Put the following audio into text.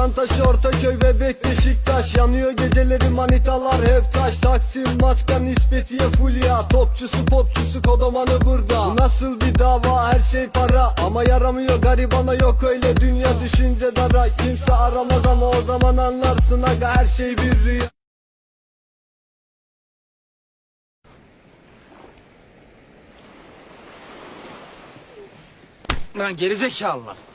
Çantaşı Ortaköy bebek Beşiktaş. Yanıyor geceleri manitalar. Hep taş Taksim maska nispetiye fulya. Topçusu popçusu kodomanı burada. Bu nasıl bir dava? Her şey para. Ama yaramıyor garibana yok öyle. Dünya düşünce dara. Kimse aramaz ama o zaman anlarsın aga her şey bir rüya. Lan gerizekalılar.